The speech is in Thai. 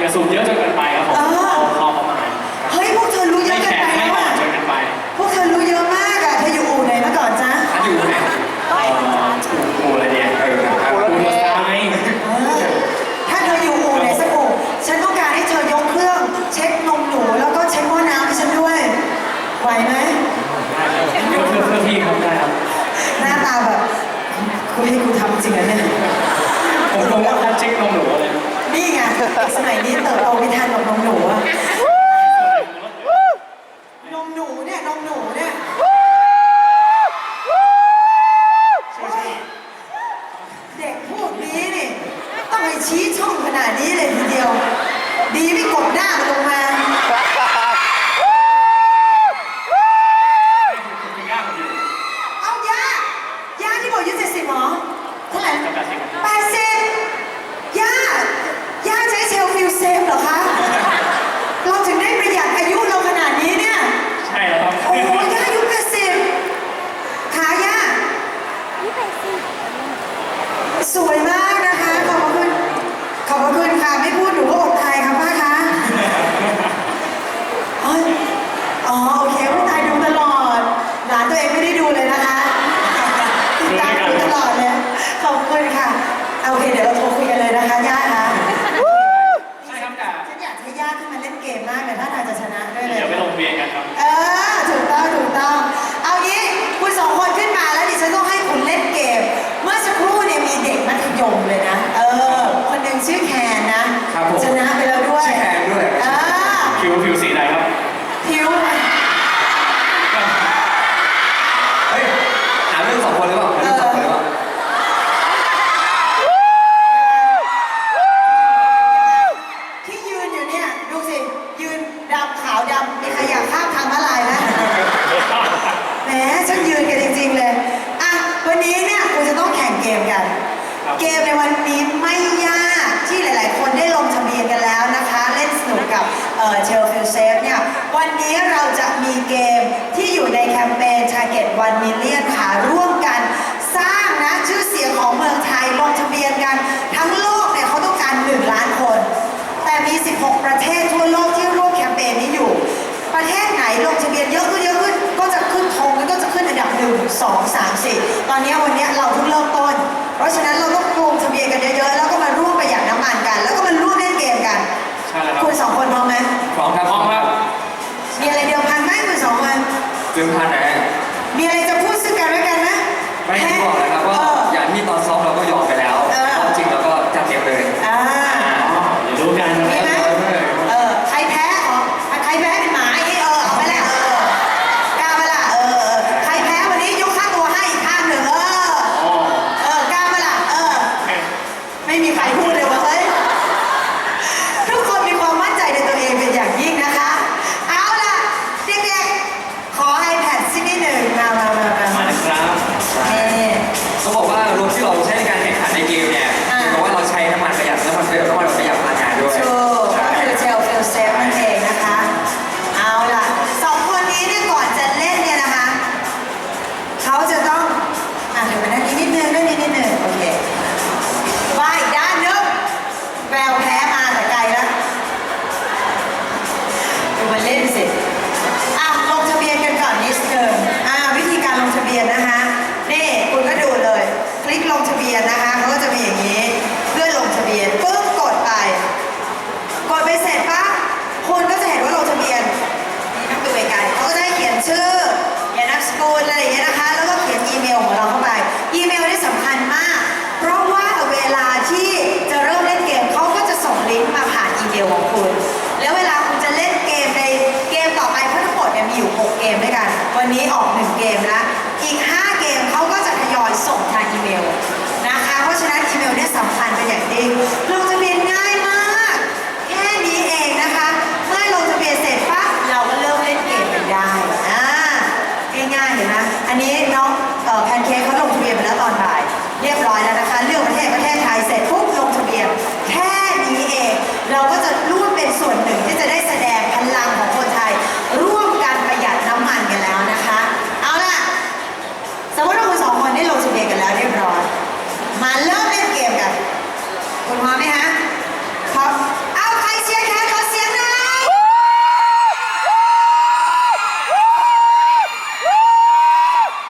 อย่าสูบเยอะจนเกินไปครับผมเออเอาพอประมาณเฮ้ยพวกเธอรู้เยไม่อะเกินแข็งไปไม่แล้วอ่ออะนจนเกินไปพวกเธอรู้เยอะมากอะเธออยู่อู่ไหนมาก่อนจ๊ะอันอยู่ไหนเอ่อกูอะไรเนี่ยเออครับกูมาสตาร์ไงเออถ้าเธออยู่อู่ไหนสักอู่ฉันต้องการให้เธอยกเครื่อง เช็คนมหนูแล้วก็เช็คหม้อน้ำให้ฉันด้วยไหวไหมได้ครับเดี๋ยวเพื่อเพื่อพี่ครับได้ครับหน้าตาแบบคุณให้กูทำจริงเหรอเนี่ย ผมผมว่าทัชเช็ค สมัยนี้เติบโตไม่ทันกับนมหนูอะนมหนูเนี่ยนมหนูเนี่ยเด็กพวกนี้นี่ต้องให้ชี้ช่องขนาดนี้เลยทีเดียว ดีไม่กดหน้ามันลงมา คุณย่าผมอยู่ เอาย่าย่าที่บอกอายุเจ็ดสิบหรอเท่าไหร่ กับการสิบ แปดสิบย่าย่าใช้เชลฟิลเซฟเหรอคะ เราถึงได้ประหยัดอายุเราขนาดนี้เนี่ย ใช่แล้วครับ โอ้โหย่าอายุแปดสิบขาย่าสวยมากนะคะ ขอบพระคุณ ขอบพระคุณค่ะ ไม่พูดหนูก็อดตายค่ะป้าคะเอ้ยอ๋อโอเคผู้ตายดูตลอด หลานตัวเองไม่ได้ดูเลยนะคะติดตามดูตลอดเลย ขอบคุณค่ะเอาโอเค เดี๋ยวเราโทรคุยกันเลยนะคะย่าคะ ใช่ครับแต่ ฉันอยากให้ย่าขึ้นมาเล่นเกมมากเลยถ้าทางจะชนะด้วยเลย เดี๋ยวไปลงเรียนกันครับ เออ ถูกต้อง ถูกต้อง เอางี้คุณสองคนขึ้นมาแล้วดิฉันต้องให้คุณเล่นเกม เมื่อสักครู่เนี่ยมีเด็กมัธยมเลยนะ เออ คนหนึ่งชื่อแคนนะครับ ผม ชนะไปแล้วด้วย ชื่อแคนด้วย อ่า ผิวผิวสีไหนครับ ผิว เฮ้ยหาเรื่องสองคนหรือเปล่าหาเรื่องสองคนหรือเปล่า ที่ยืนอยู่เนี่ย ดูสิ ยืนดำขาวดำมีใครอยากข้ามทางม้าลายไหม แหมฉันยืนกันจริงๆเลย อะ วันนี้เนี่ยคุณจะต้องแข่งเกมกัน ครับ เกมในวันนี้ไม่ยากที่หลาย ๆ คนได้ลงทะเบียนกันแล้วนะคะ เล่นสนุกกับเชลฟิลเซฟเนี่ยวันนี้เราจะมีเกมที่อยู่ในแคมเปญ Target 1 Million ค่ะร่วมกันสร้างนะชื่อเสียงของเมืองไทยลงทะเบียนกัน ทั้งโลกเนี่ยเขาต้องการ 1 ล้านคน แต่มี 16 ประเทศทั่วโลกที่ร่วมแคมเปญนี้อยู่ ประเทศไหนลงทะเบียนเยอะขึ้นเยอะขึ้นก็จะขึ้นธงแล้วก็จะขึ้นอันดับหนึ่งสองสามสี่ตอนนี้วันนี้เราเพิ่งเริ่มต้น เพราะฉะนั้นเราต้องลงทะเบียนกันเยอะๆ แล้วก็มาร่วมประหยัดน้ำมันกัน แล้วก็มาร่วมเล่นเกมกัน ใช่แล้วครับคุณสองคนพร้อมไหมพร้อมครับพร้อมครับมีอะไรเดียวพันไหมคุณสองคนจึงพัน ไม่มีใครพูด ชื่อเขียนนามสกุลอะไรอย่างเงี้ยนะคะ แล้วก็เขียนอีเมลของเราเข้าไป อีเมลนี่สำคัญมาก เพราะว่าเวลาที่จะเริ่มเล่นเกมเขาก็จะส่งลิงก์มาผ่านอีเมลของคุณ แล้วเวลาคุณจะเล่นเกมในเกมต่อไปเพราะทั้งหมดเนี่ยมีอยู่ 6 เกมด้วยกัน วันนี้ออก 1 เกมแล้วอีก 5 เกมเขาก็จะทยอยส่งทางอีเมลนะคะ เพราะฉะนั้นอีเมลเนี่ยสำคัญเป็นอย่างยิ่งเบียนง่ mames